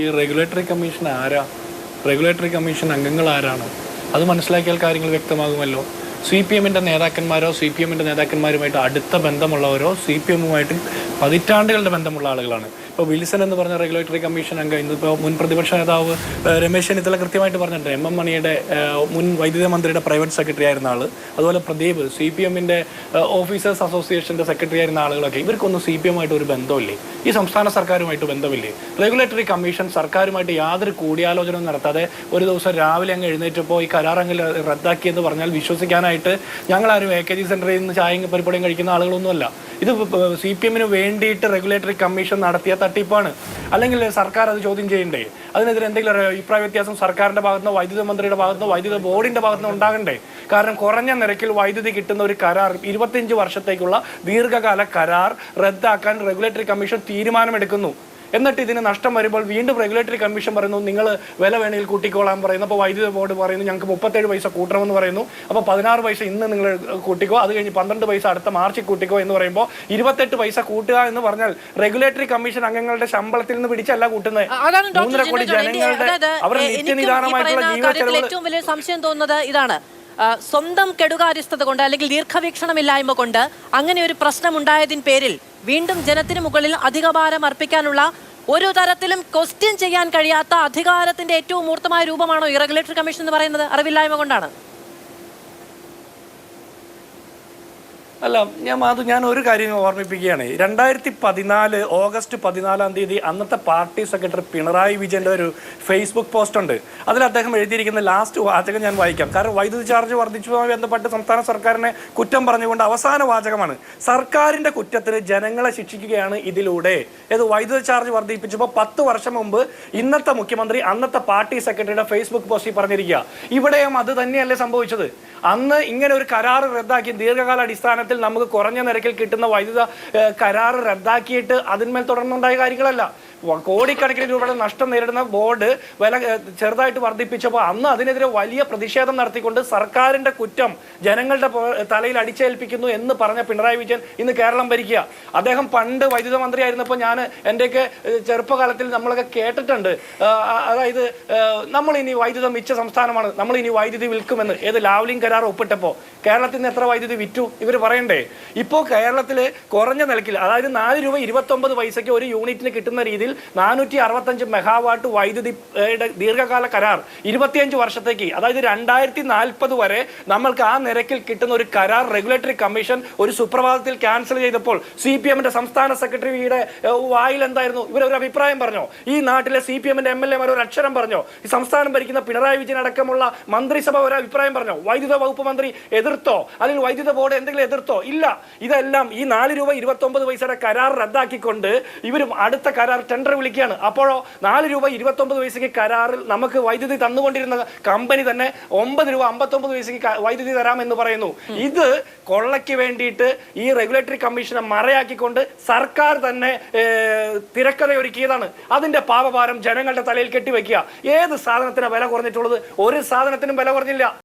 ഈ regulatory commission ആരാ? Regulatory commission അംഗങ്ങൾ ആരാണ്? അത് മനസ്സിലാക്കിയാൽ കാര്യങ്ങൾ വ്യക്തമാകുമല്ലോ. സി പി എമ്മിന്റെ നേതാക്കന്മാരോ സി പി എമ്മിന്റെ നേതാക്കന്മാരുമായിട്ട് അടുത്ത ബന്ധമുള്ളവരോ സി പി എമ്മുമായിട്ട് പതിറ്റാണ്ടുകളുടെ ബന്ധമുള്ള ആളുകളാണ്. ഇപ്പോൾ വിൽസൺ എന്ന് പറഞ്ഞ റെഗുലേറ്ററി കമ്മീഷൻ അംഗം ഇന്നിപ്പോൾ മുൻ പ്രതിപക്ഷ നേതാവ് രമേശ് ചെന്നിത്തല കൃത്യമായിട്ട് പറഞ്ഞിട്ടുണ്ട്. എം എം മണിയുടെ മുൻ വൈദ്യുതി മന്ത്രിയുടെ പ്രൈവറ്റ് സെക്രട്ടറി ആയിരുന്ന ആൾ അതുപോലെ പ്രദീപ് സി പി എമ്മിന്റെ ഓഫീസേഴ്സ് അസോസിയേഷന്റെ സെക്രട്ടറി ആയിരുന്ന ആളുകളൊക്കെ ഇവർക്കൊന്നും സി പി എമ്മായിട്ട് ഒരു ബന്ധമില്ലേ? ഈ സംസ്ഥാന സർക്കാരുമായിട്ട് ബന്ധമില്ലേ? റെഗുലേറ്ററി കമ്മീഷൻ സർക്കാരുമായിട്ട് യാതൊരു കൂടിയാലോചനയും നടത്താതെ ഒരു ദിവസം രാവിലെ അങ്ങ് എഴുന്നേറ്റപ്പോൾ ഈ കരാർ അങ്ങ് റദ്ദാക്കിയെന്ന് പറഞ്ഞാൽ വിശ്വസിക്കാനായിട്ട് ഞങ്ങളാരും എ കെ ജി സെന്ററിൽ നിന്ന് ചായയും പരിപാടിയും കഴിക്കുന്ന ആളുകളൊന്നുമല്ല. ഇത് സി പി എമ്മിന് വേണ്ടിയിട്ട് റെഗുലേറ്ററി കമ്മീഷൻ നടത്തിയ തട്ടിപ്പാണ്. അല്ലെങ്കിൽ സർക്കാർ അത് ചോദ്യം ചെയ്യണ്ടേ? അതിനെതിരെ എന്തെങ്കിലും ഒരു അഭിപ്രായ വ്യത്യാസം സർക്കാരിന്റെ ഭാഗത്തുനിന്നോ വൈദ്യുത മന്ത്രിയുടെ ഭാഗത്തുനിന്നോ വൈദ്യുത ബോർഡിന്റെ ഭാഗത്തുനിന്നോ ഉണ്ടാകണ്ടേ? കാരണം കുറഞ്ഞ നിരക്കിൽ വൈദ്യുതി കിട്ടുന്ന ഒരു കരാർ ഇരുപത്തിയഞ്ച് വർഷത്തേക്കുള്ള ദീർഘകാല കരാർ റദ്ദാക്കാൻ റെഗുലേറ്ററി കമ്മീഷൻ തീരുമാനമെടുക്കുന്നു. എന്നിട്ട് ഇതിന് നഷ്ടം വരുമ്പോൾ വീണ്ടും റെഗുലേറ്ററി കമ്മീഷൻ പറയുന്നു നിങ്ങൾ വില വേണമെങ്കിൽ കൂട്ടിക്കോളാൻ പറയുന്നു. അപ്പോൾ വൈദ്യുതി ബോർഡ് പറയുന്നു ഞങ്ങൾക്ക് മുപ്പത്തേഴ് പൈസ കൂട്ടണമെന്ന് പറയുന്നു. അപ്പോൾ പതിനാറ് പൈസ ഇന്ന് നിങ്ങൾ കൂട്ടിക്കോ അത് കഴിഞ്ഞ് പന്ത്രണ്ട് പൈസ അടുത്ത മാർച്ചിൽ കൂട്ടിക്കോ എന്ന് പറയുമ്പോൾ ഇരുപത്തെട്ട് പൈസ കൂട്ടുക എന്ന് പറഞ്ഞാൽ റെഗുലേറ്ററി കമ്മീഷൻ അംഗങ്ങളുടെ ശമ്പളത്തിൽ നിന്ന് പിടിച്ചല്ല കൂട്ടുന്നത്. മൂന്നര കോടി ജനങ്ങളുടെ അവരുടെ നിത്യനിദാനമായിട്ടുള്ള ജീവിത സംശയം തോന്നുന്നത് ഇതാണ്. സ്വന്തം കെടുകാര്യസ്ഥത കൊണ്ട് അല്ലെങ്കിൽ ദീർഘവീക്ഷണമില്ലായ്മ കൊണ്ട് അങ്ങനെ ഒരു പ്രശ്നം ഉണ്ടായതിന് പേരിൽ വീണ്ടും ജനത്തിന് മുകളിൽ അധികഭാരം അർപ്പിക്കാനുള്ള ഒരു തരത്തിലും ക്വസ്റ്റ്യൻ ചെയ്യാൻ കഴിയാത്ത അധികാരത്തിന്റെ ഏറ്റവും മൂർത്തമായ രൂപമാണോ ഈ റെഗുലേറ്ററി കമ്മീഷൻ എന്ന് പറയുന്നത്? അറിവില്ലായ്മ കൊണ്ടാണ്. അല്ല ഞാൻ മാധു ഞാൻ ഒരു കാര്യം ഓർമ്മിപ്പിക്കുകയാണ്. രണ്ടായിരത്തി പതിനാല് ഓഗസ്റ്റ് പതിനാലാം തീയതി അന്നത്തെ പാർട്ടി സെക്രട്ടറി പിണറായി വിജയന്റെ ഒരു ഫേസ്ബുക്ക് പോസ്റ്റ് ഉണ്ട് അതിൽ അദ്ദേഹം എഴുതിയിരിക്കുന്ന ലാസ്റ്റ് വാചകം ഞാൻ വായിക്കാം. കാരണം വൈദ്യുതി ചാർജ് വർദ്ധിച്ചതുമായി ബന്ധപ്പെട്ട് സംസ്ഥാന സർക്കാരിനെ കുറ്റം പറഞ്ഞുകൊണ്ട് അവസാന വാചകമാണ്. സർക്കാരിന്റെ കുറ്റത്തിന് ജനങ്ങളെ ശിക്ഷിക്കുകയാണ് ഇതിലൂടെ. ഏത് വൈദ്യുതി ചാർജ് വർദ്ധിപ്പിച്ചപ്പോൾ പത്ത് വർഷം മുമ്പ് ഇന്നത്തെ മുഖ്യമന്ത്രി അന്നത്തെ പാർട്ടി സെക്രട്ടറിയുടെ ഫേസ്ബുക്ക് പോസ്റ്റിൽ പറഞ്ഞിരിക്കുക. ഇവിടെയും അത് തന്നെയല്ലേ സംഭവിച്ചത്. അന്ന് ഇങ്ങനെ ഒരു കരാർ റദ്ദാക്കി ദീർഘകാല അടിസ്ഥാനത്തിൽ നമുക്ക് കുറഞ്ഞ നിരക്കിൽ കിട്ടുന്ന വൈദ്യുത കരാർ റദ്ദാക്കിയിട്ട് അതിന്മേൽ തുടർന്നുണ്ടായ കാര്യങ്ങളല്ല. കോടിക്കണക്കിന് രൂപയുടെ നഷ്ടം നേരിടുന്ന ബോർഡ് വില ചെറുതായിട്ട് വർദ്ധിപ്പിച്ചപ്പോൾ അന്ന് അതിനെതിരെ വലിയ പ്രതിഷേധം നടത്തിക്കൊണ്ട് സർക്കാരിന്റെ കുറ്റം ജനങ്ങളുടെ തലയിൽ അടിച്ചേൽപ്പിക്കുന്നു എന്ന് പറഞ്ഞ പിണറായി വിജയൻ ഇന്ന് കേരളം ഭരിക്കുക. അദ്ദേഹം പണ്ട് വൈദ്യുത മന്ത്രിയായിരുന്നപ്പോൾ ഞാൻ എന്റെയൊക്കെ ചെറുപ്പകാലത്തിൽ നമ്മളൊക്കെ കേട്ടിട്ടുണ്ട്. അതായത് നമ്മൾ ഇനി വൈദ്യുത മിച്ച സംസ്ഥാനമാണ് നമ്മൾ ഇനി വൈദ്യുതി വിൽക്കുമെന്ന്. ഏത് ലാവ്ലിംഗ് കരാർ ഒപ്പിട്ടപ്പോൾ കേരളത്തിൽ നിന്ന് എത്ര വൈദ്യുതി വിറ്റു? ഇവർ പറയണ്ടേ? ഇപ്പോൾ കേരളത്തിൽ കുറഞ്ഞ നിലക്കിൽ അതായത് നാല് രൂപ ഇരുപത്തൊമ്പത് പൈസയ്ക്ക് ഒരു യൂണിറ്റിന് കിട്ടുന്ന രീതിയിൽ നാനൂറ്റി അറുപത്തഞ്ച് മെഗാവാട്ട് വൈദ്യുതി ദീർഘകാല കരാർ ഇരുപത്തിയഞ്ച് വർഷത്തേക്ക്. അതായത് രണ്ടായിരത്തി നാൽപ്പത് വരെ നമ്മൾക്ക് ആ നിരക്കിൽ കിട്ടുന്ന ഒരു കരാർ റെഗുലേറ്ററി കമ്മീഷൻ ഒരു സുപ്രഭാതത്തിൽ ക്യാൻസൽ ചെയ്തപ്പോൾ സി പി എമ്മിന്റെ സംസ്ഥാന സെക്രട്ടറിയുടെ വായിൽ എന്തായിരുന്നു? ഇവരൊരു അഭിപ്രായം പറഞ്ഞോ? ഈ നാട്ടിലെ സി പി എമ്മിന്റെ എം എൽ എമാർ ഒരു അക്ഷരം പറഞ്ഞോ? ഈ സംസ്ഥാനം ഭരിക്കുന്ന പിണറായി വിജയൻ അടക്കമുള്ള മന്ത്രിസഭ ഒരു അഭിപ്രായം പറഞ്ഞോ? വൈദ്യുത വകുപ്പ് മന്ത്രി എതിർത്തോ? അല്ലെങ്കിൽ വൈദ്യുത ബോർഡ് എന്തെങ്കിലും എതിർത്തോ? ഇല്ല. ഇതെല്ലാം ഈ നാല് രൂപ ഇരുപത്തി ഒമ്പത് പൈസയുടെ കരാർ റദ്ദാക്കിക്കൊണ്ട് ഇവരും അടുത്ത കരാർ ടെൻഡർ വിളിക്കുകയാണ്. അപ്പോഴോ നാല് രൂപ ഇരുപത്തൊമ്പത് പൈസയ്ക്ക് കരാറിൽ നമുക്ക് വൈദ്യുതി തന്നുകൊണ്ടിരുന്ന കമ്പനി തന്നെ ഒമ്പത് രൂപ അമ്പത്തൊമ്പത് പൈസയ്ക്ക് വൈദ്യുതി തരാമെന്ന് പറയുന്നു. ഇത് കൊള്ളയ്ക്ക് വേണ്ടിയിട്ട് ഈ റെഗുലേറ്ററി കമ്മീഷനെ മറയാക്കിക്കൊണ്ട് സർക്കാർ തന്നെ തിരക്കഥ ഒരുക്കിയതാണ് അതിന്റെ പാപഭാരം ജനങ്ങളുടെ തലയിൽ കെട്ടിവെക്കുക. ഏത് സാധനത്തിന് വില കുറഞ്ഞിട്ടുള്ളത്? ഒരു സാധനത്തിനും വില കുറഞ്ഞില്ല.